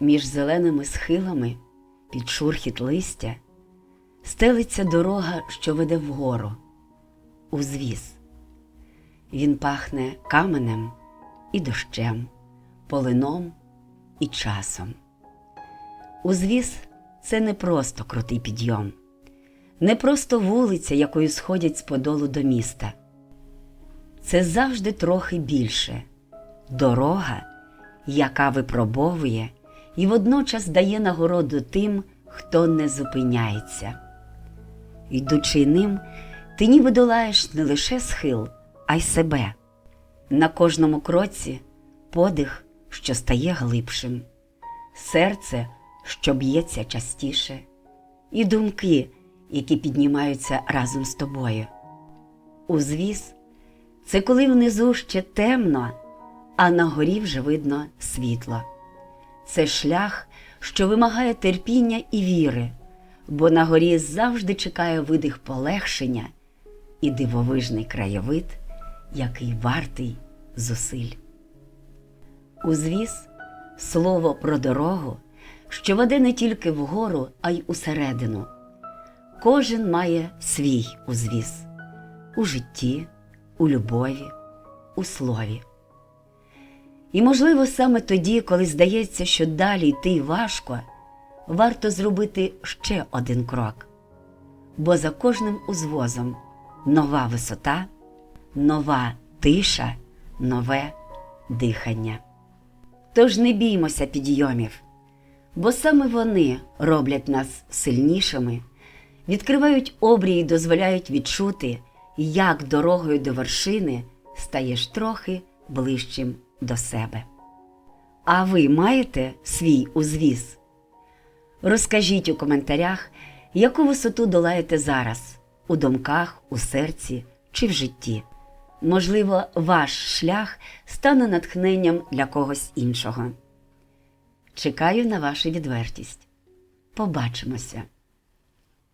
Між зеленими схилами під шурхіт листя стелиться дорога, що веде вгору, узвіз. Він пахне каменем і дощем, полином і часом. Узвіз це не просто крутий підйом, не просто вулиця, якою сходять з подолу до міста. Це завжди трохи більше дорога, яка випробовує і водночас дає нагороду тим, хто не зупиняється. Йдучи ним, ти ніби долаєш не лише схил, а й себе. На кожному кроці подих, що стає глибшим, серце, що б'ється частіше, і думки, які піднімаються разом з тобою. Узвіз це коли внизу ще темно, а на горі вже видно світло. Це шлях, що вимагає терпіння і віри, бо на горі завжди чекає видих полегшення і дивовижний краєвид, який вартий зусиль. Узвіз слово про дорогу, що веде не тільки вгору, а й усередину. Кожен має свій узвіз у житті, у любові, у слові. І, можливо, саме тоді, коли здається, що далі йти важко, варто зробити ще один крок. Бо за кожним узвозом нова висота, нова тиша, нове дихання. Тож не біймося підйомів, бо саме вони роблять нас сильнішими, відкривають обрії і дозволяють відчути, як дорогою до вершини стаєш трохи ближчим до себе. А ви маєте свій узвіз? Розкажіть у коментарях, яку висоту долаєте зараз у думках, у серці чи в житті. Можливо, ваш шлях стане натхненням для когось іншого. Чекаю на вашу відвертість. Побачимося!